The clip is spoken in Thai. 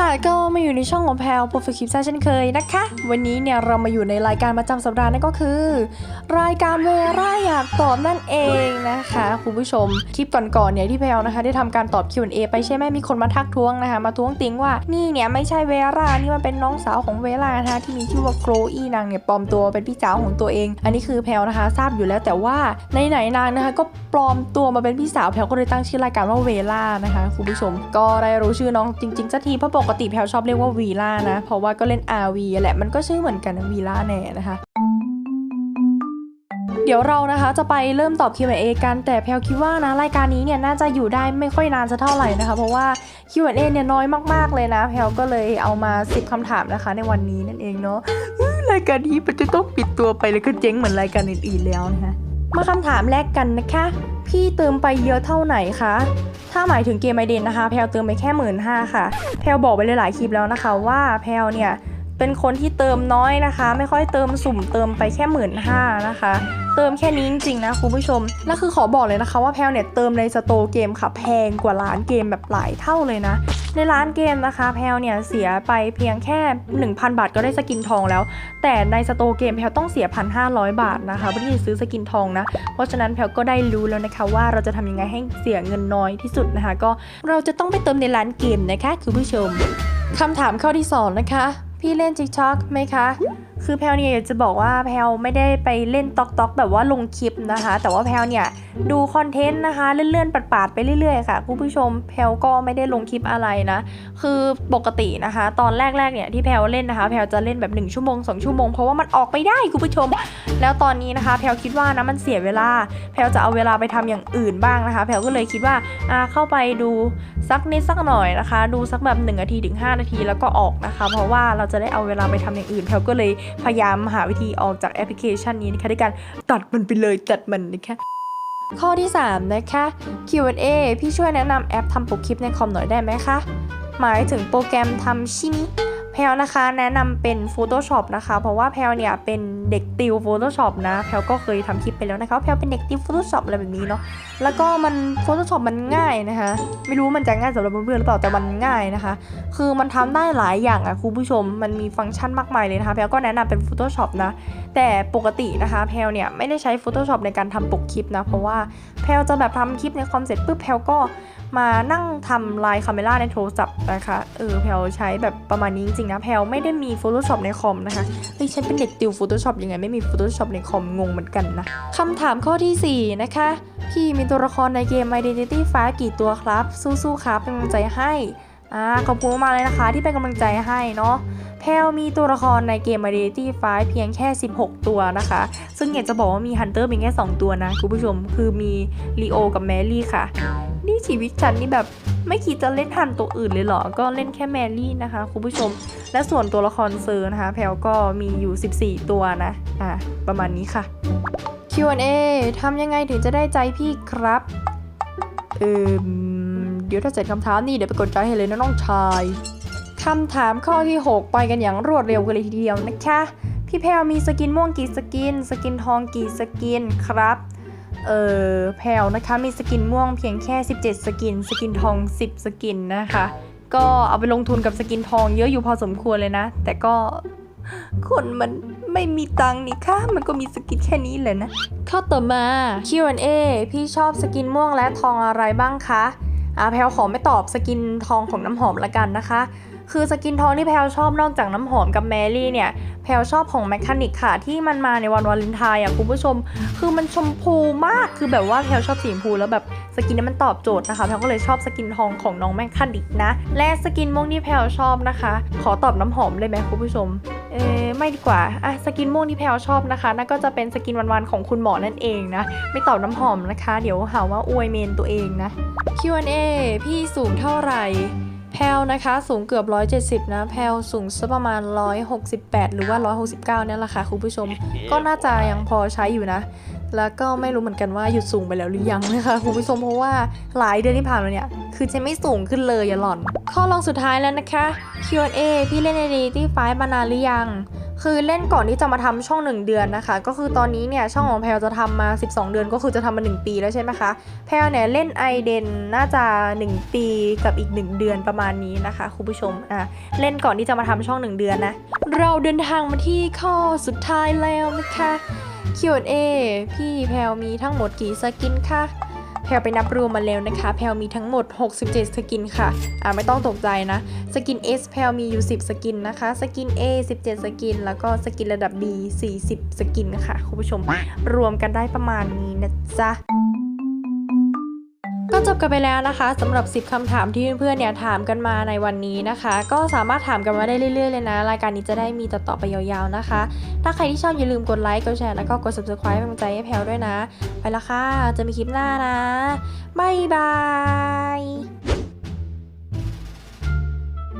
ค่ะก็มาอยู่ในช่องของแพลวโปรฟิคลิปซาเช่นเคยนะคะ วันนี้เนี่ยเรามาอยู่ในรายการประจำสัปดาห์นั่นก็คือ รายการเวร่ากตอบนั่นเองนะคะคุณผู้ชม คลิปก่อนๆเนี่ยที่แพลวนะคะ ได้ทำการตอบ Q&A ไปใช่ไหมมีคนมาทักท้วงนะคะ มาท้วงติงว่านี่เนี่ยไม่ใช่เวร่านี่มันเป็นน้องสาวของเวร่านะคะที่มีชื่อว่าโคลอีนางเนี่ยปลอมตัวเป็นพี่สาวของตัวเอง อันนี้คือแพลวนะคะ ทราบอยู่แล้วแต่ว่าในไหนนางนะคะ ก็ปลอมตัวมาเป็นพี่สาวแพลวก็เลยตั้งชื่อรายการว่าเวล่านะคะคุณผู้ชม ก็ได้รู้ชื่อน้องจริงๆสักทีเพราะปกติแพลวชอบเรียกว่าวีล่านะเพราะว่าก็เล่น RV แหละมันก็ชื่อเหมือนกันวีล่าแน่นะคะ ดี๋ยวเรานะคะจะไปเริ่มตอบ Q&A กันแต่แพลคิดว่านะรายการนี้เนี่ยน่าจะอยู่ได้ไม่ค่อยนานสักเท่าไหร่นะคะ เพราะว่า Q&A เนี่ยน้อยมากๆเลยนะแพลก็เลยเอามา 10คำถามนะคะ ในวันนี้นั่นเองเนาะรายการนี้มันจะต้องปิดตัวไปแล้วก็เจ๊งเหมือนรายการอื่นๆแล้วนะคะมาคำถามแรกกันนะคะ พี่เติมไปเยอะเท่าไหนคะ ถ้าหมายถึงเกมไอเดนนะคะ แพลเติมไปแค่หมื่นห้าค่ะ แพลบอกไปหลายๆคลิปแล้วนะคะว่าแพลเนี่ย เป็นคนที่เติมน้อยนะคะ ไม่ค่อยเติมสุ่มเติมไปแค่หมื่นห้านะคะ เติมแค่นี้จริงๆนะคุณผู้ชมแล้วคือขอบอกเลยนะคะว่าแพลเนี่ยเติมในสโตร์เกมค่ะแพงกว่าร้านเกมแบบหลายเท่าเลยนะ ในร้านเกมนะคะ แพลเนี่ยเสียไปเพียงแค่ 1,000 บาทก็ได้สกินทองแล้ว แต่ในสโตร์เกมแพลต้องเสีย 1,500 บาทนะคะเพื่อที่จะซื้อสกินทองนะ เพราะฉะนั้นแพลก็ได้รู้แล้วนะคะว่าเราจะทำยังไงให้เสียเงินน้อยที่สุดนะคะ ก็เราจะต้องไปเติมในร้านเกมนะคะคุณผู้ชมคำถามข้อที่สองนะคะ พี่เล่น TikTok ไหมคะ คือแพลเนี่ยอยากจะบอกว่าแพลไม่ได้ไปเล่นต็อกต็อกแบบว่าลงคลิปนะคะ แต่ว่าแพลเนี่ยดูคอนเทนต์นะคะเลื่อนๆปัดๆไปเรื่อยๆค่ะคุณผู้ชมแพลก็ไม่ได้ลงคลิปอะไรนะ คือปกตินะคะ ตอนแรกๆเนี่ยที่แพลเล่นนะคะ แพลจะเล่นแบบ1ชั่วโมง2ชั่วโมงเพราะว่ามันออกไม่ได้คุณผู้ชม แล้วตอนนี้นะคะ แพลคิดว่านะมันเสียเวลา แพลจะเอาเวลาไปทำอย่างอื่นบ้างนะคะ แพลก็เลยคิดว่าอ่าเข้าไปดูสักนิดสักหน่อยนะคะ ดูสักแบบ1นาทีถึง5นาทีแล้วก็ออกนะคะ เพราะว่าเราจะได้เอาเวลาไปทำอย่างอื่นแพลก็เลยพยายามหาวิธีออกจากแอปพลิเคชันนี้นะคะด้วยการตัดมันไปเลยตัดมันนะคะข้อที่ 3 นะคะ Q&A พี่ช่วยแนะนำแอปทำปกคลิปในคอมหน่อยได้ไหมคะ หมายถึงโปรแกรมทำชิมิ พลนะคะแนะนำเป็น Photoshop นะคะ เพราะว่าแพลเนี่ยเป็นเด็กติว Photoshop นะ แพลก็เคยทำคลิปไปแล้วนะคะแพลเป็นเด็กติว Photoshop อะไรแบบนี้เนาะ แล้วก็มัน Photoshop มันง่ายนะคะ ไม่รู้มันจะง่ายสำหรับเพื่อนๆหรือเปล่า แต่มันง่ายนะคะ คือมันทำได้หลายอย่างอะคุณผู้ชม มันมีฟังก์ชันมากมายเลยนะคะ แพลก็แนะนำเป็น Photoshop นะ แต่ปกตินะคะ แพลเนี่ยไม่ได้ใช้ Photoshop ในการทำปกคลิปนะ เพราะว่าแพลจะแบบทำคลิปในคอมเสร็จปุ๊บแพลก็ มานั่งทำไลน์คาเมล่าในโทรศัพท์นะคะ เออแพลใช้แบบประมาณนี้จริงๆนะ แพลไม่ได้มี Photoshop ในคอมนะคะ เฮ้ยฉันเป็นเด็กติว Photoshop ยังไงไม่มี Photoshop ในคอมงงเหมือนกันนะคำถามข้อทีสี่4 นะคะ พี่มีตัวละครในเกม Identity 5กี่ตัวครับ สู้ๆครับเป็นกำลังใจให้อ่าขอบคุณมากเลยนะคะที่เป็นกำลังใจให้เนาะแพลมีตัวละครในเกม Identity 5เพียงแค่ 16 ตัวนะคะ ซึ่งอยากจะบอกว่ามีฮันเตอร์เพียงแค่ 2 ตัวนะ คุณผู้ชมคือมีลีโอกับแมรี่ค่ะ นี่ชีวิตฉันนี่แบบไม่คิดจะเล่นฮันตัวอื่นเลยเหรอ ก็เล่นแค่แมรี่นะคะคุณผู้ชม และส่วนตัวละครเซอร์นะคะ แพลก็มีอยู่ 14 ตัวนะ อะ ประมาณนี้ค่ะ Q&A ทำยังไงถึงจะได้ใจพี่ครับ เออเดี๋ยวถ้าเสร็จคำถามนี่เดี๋ยวไปกดใจให้เลยนะน้องชายคำถามข้อที่ 6 ไปกันอย่างรวดเร็วกันเลยทีเดียวนะคะ พี่แพลวมีสกินม่วงกี่สกิน สกินทองกี่สกินครับ เออแพลวนะคะมีสกินม่วงเพียงแค่ 17 สกิน สกินทอง 10 สกินนะคะ ก็เอาไปลงทุนกับสกินทองเยอะอยู่พอสมควรเลยนะ แต่ก็คนมันไม่มีตังค์นี่ค่ะ มันก็มีสกินแค่นี้เลยนะ ข้อต่อมา Q&A พี่ชอบสกินม่วงและทองอะไรบ้างคะอ่าแพลขอไม่ตอบสกินทองของน้ำหอมละกันนะคะ คือสกินทองที่แพลชอบนอกจากน้ำหอมกับแมรี่เนี่ยแพลชอบของแมคคานิกค่ะ ที่มันมาในวันวาเลนไทน์อะคุณผู้ชม คือมันชมพูมากคือแบบว่าแพลชอบสีชมพูแล้วแบบสกินนี้มันตอบโจทย์นะคะแพลก็เลยชอบสกินทองของน้องแมคคานิกนะ และสกินม่วงที่แพลชอบนะคะ ขอตอบน้ำหอมเลยไหมคุณผู้ชมเออไม่ดีกว่าอะสกินม่วงที่แพลชอบนะคะนั่นก็จะเป็นสกินวันๆของคุณหมอนั่นเองนะ ไม่ตอบน้ำหอมนะคะ เดี๋ยวหาว่าอวยเมนตัวเองนะ Q&A พี่สูงเท่าไหร่ พลนะคะสูงเกือบ 170 นะ แพลสูงสักประมาณ 168 หรือว่า 169เนี่ยแหละค่ะคุณผู้ชม ก็น่าจะยังพอใช้อยู่นะ แล้วก็ไม่รู้เหมือนกันว่าหยุดสูงไปแล้วหรือยังนะคะคุณผู้ชมเพราะว่าหลายเดือนที่ผ่านมาเนี่ย คือฉันไม่สูงขึ้นเลยอย่าหล่อน ข้อลองสุดท้ายแล้วนะคะ Q&A พี่เล่นในดีที่ไฟมานานหรือยัง คือเล่นก่อนที่จะมาทำช่อง 1 เดือนนะคะ ก็คือตอนนี้เนี่ยช่องของแพลจะทำมา 12 เดือนก็คือจะทำมา 1 ปีแล้วใช่ไหมคะ แพลเนี่ยเล่นไอเดนน่าจะ 1 ปีกับอีก 1 เดือนประมาณนี้นะคะคุณผู้ชมอะเล่นก่อนที่จะมาทำช่อง 1 เดือนนะเราเดินทางมาที่ข้อสุดท้ายแล้วนะคะ Q&A พี่แพลมีทั้งหมดกี่สกินคะแพลไปนับรวมมาแล้วนะคะ แพลมีทั้งหมด 67 สกินค่ะ อ่าไม่ต้องตกใจนะ สกิน S แพลมีอยู่ 10 สกินนะคะ สกิน A 17 สกิน แล้วก็สกินระดับ B 40 สกินค่ะ คุณผู้ชม รวมกันได้ประมาณนี้นะจ๊ะ จบกันไปแล้วนะคะสำหรับ 10คำถามที่เพื่อนๆเนี่ยถามกันมาในวันนี้นะคะ ก็สามารถถามกันมาได้เรื่อยๆเลยนะ รายการนี้จะได้มีต่อๆไปยาวๆนะคะ ถ้าใครที่ชอบอย่าลืมกดไลค์กดแชร์แล้วก็กด subscribe เป็นกำลังใจให้แพลวด้วยนะ ไปละค่ะ จะมีคลิปหน้านะบ๊ายบาย